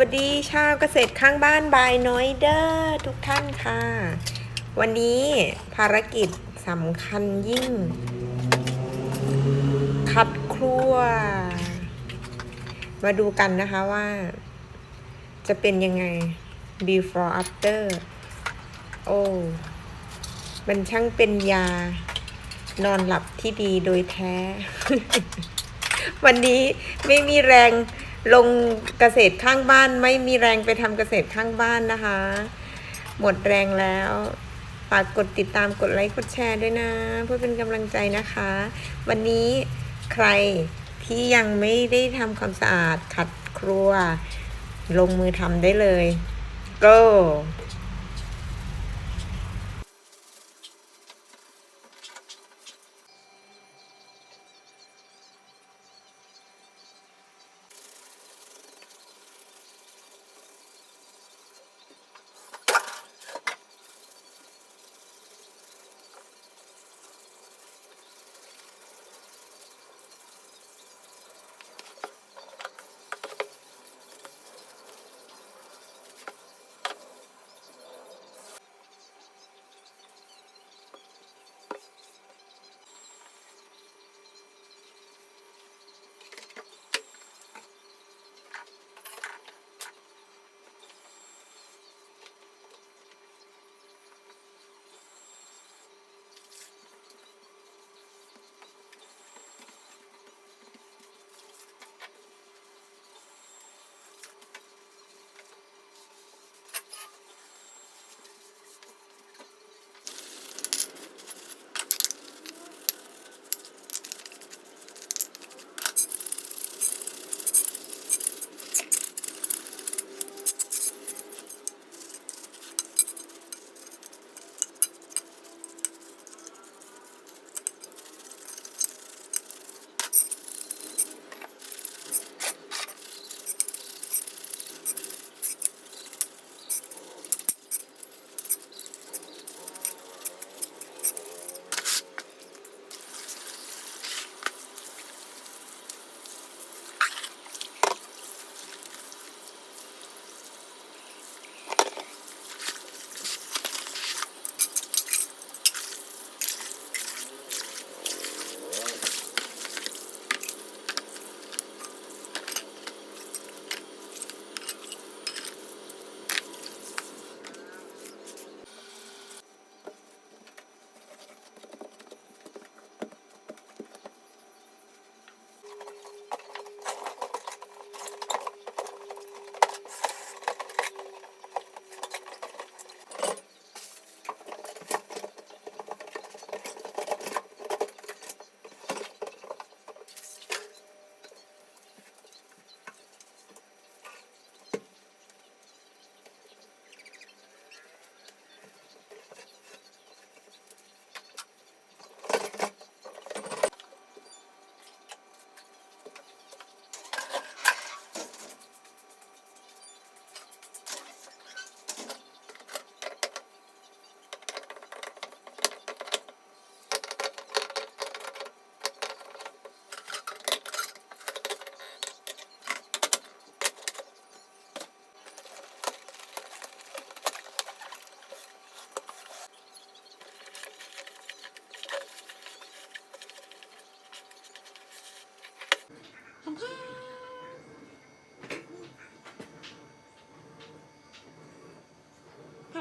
วัสดีชาวเกษตรข้างบ้านบายน้อยเดอร์ทุกท่านค่ะ วันนี้ภารกิจสำคัญยิ่ง คัดครัว มาดูกันนะคะว่า จะเป็นยังไง before after โอ้มันช่างเป็นยา นอนหลับที่ดีโดยแท้ วันนี้ไม่มีแรง ลงเกษตรข้างบ้านไม่มีแรงไปทำเกษตรข้างบ้านนะคะ หมดแรงแล้วฝากกดติดตามกดไลค์กดแชร์ด้วยนะ เพื่อเป็นกำลังใจนะคะ วันนี้ใครที่ยังไม่ได้ทำความสะอาดขัดครัว ลงมือทำได้เลย go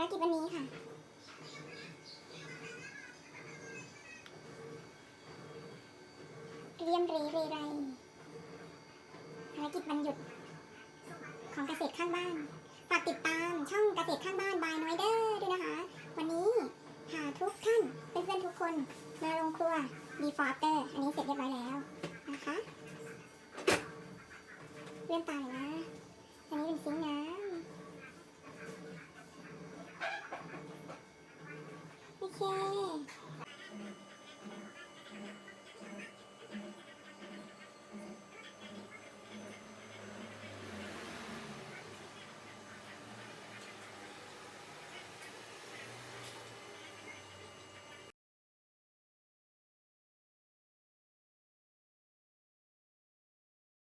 ารกิจวันนี้ค่ะ เรียมรีเรไรภารกิจวันหยุด ของเกษตรข้างบ้าน ฝากติดตามช่องเกษตรข้างบ้านบายน้อยเดอร์ด้วยนะคะ วันนี้พาทุกท่านเพื่อนๆทุกคนมาลงครัวดีฟอร์เตอร์อันนี้เสร็จเรียบร้อยแล้วนะคะเลื่อนตาเลยนะ close.